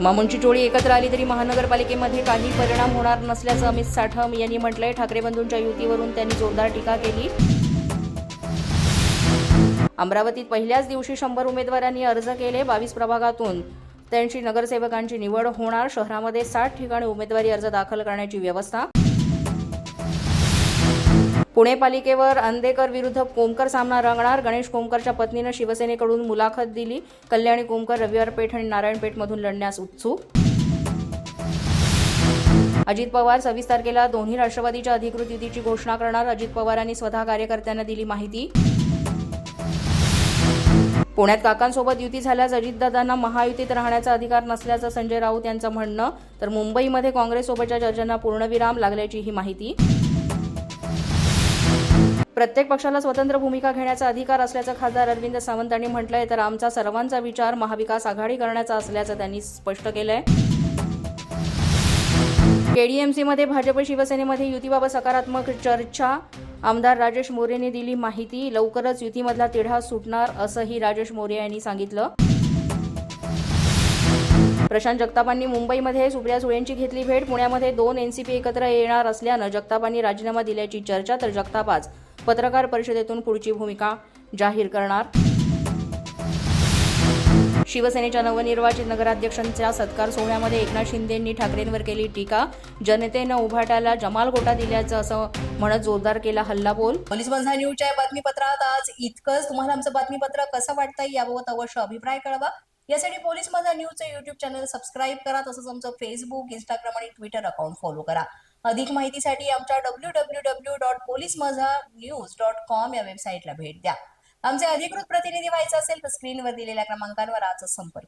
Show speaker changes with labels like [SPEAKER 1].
[SPEAKER 1] मामूंची टोळी एकत्र आली तरी महानगरपालिकेमध्ये काही परिणाम होणार नसल्याचं अमित साठम यांनी म्हटलंय. ठाकरे बंधूंच्या युतीवरून त्यांनी जोरदार टीका केली. अमरावतीत पहिल्याच दिवशी शंभर उमेदवारांनी अर्ज केले. बावीस प्रभागातून त्यांची नगरसेवकांची निवड होणार. शहरामध्ये साठ ठिकाणी उमेदवारी अर्ज दाखल करण्याची व्यवस्था पुणे पालिकेवर अंदेकर विरुद्ध कोमकर सामना रंगणार. गणेश कोमकरच्या पत्नीनं शिवसेनेकडून मुलाखत दिली. कल्याणी कोमकर रविवार पेठ आणि नारायणपेठमधून लढण्यास उत्सुक. अजित पवार सव्वीस तारखेला दोन्ही राष्ट्रवादीच्या अधिकृत युतीची घोषणा करणार. अजित पवारांनी स्वतः कार्यकर्त्यांना दिली माहिती. पुण्यात काकांसोबत युती झाल्यास अजितदादांना महायुतीत राहण्याचा अधिकार नसल्याचं संजय राऊत यांचं म्हणणं तर मुंबईमध्ये काँग्रेससोबतच्या चर्चांना पूर्णविराम लागल्याची ही माहिती. प्रत्येक पक्षाला स्वतंत्र भूमिका घेण्याचा अधिकार असल्याचं खासदार अरविंद सावंत यांनी म्हटलंय तर आमचा सर्वांचा विचार महाविकास आघाडी करण्याचा असल्याचं त्यांनी स्पष्ट केलंय. केडीएमसीमध्ये भाजप शिवसेनेमध्ये युतीबाबत सकारात्मक चर्चा. आमदार राजेश मोरेने दिली माहिती. लवकरच युतीमधला तिढा सुटणार असंही राजेश मोरे यांनी सांगितलं. प्रशांत जगतापांनी मुंबईमध्ये सुप्रिया सुळेंची घेतली भेट. पुण्यामध्ये दोन एनसीपी एकत्र येणार असल्यानं जगतापांनी राजीनामा दिल्याची चर्चा तर जगतापाच पत्रकार परिषदेतून पुढची भूमिका जाहीर करणार. शिवसेनेच्या नवनिर्वाचित नगराध्यक्षांच्या सत्कार सोहळ्यामध्ये एकनाथ शिंदेंनी ठाकरेंवर केली टीका. जनतेनं उभाट्याला जमाल गोटा दिल्याचं असं म्हणत जोरदार केला हल्लाबोल.
[SPEAKER 2] पोलीस बंधा न्यूजच्या बातमीपत्रात आज इतकंच. तुम्हाला आमचं बातमीपत्र कसं वाटतंय याबाबत अवश्य अभिप्राय कळवा. यासाठी पोलीस बंधा न्यूजचं युट्यूब चॅनल सबस्क्राईब करा तसंच आमचं फेसबुक इंस्टाग्राम आणि ट्विटर अकाउंट फॉलो करा. अधिक माहितीसाठी आमच्या W W W dot police Majha news dot com या वेबसाईटला भेट द्या. आमचे अधिकृत प्रतिनिधी व्हायचं असेल तर स्क्रीनवर दिलेल्या क्रमांकांवर आजच संपर्क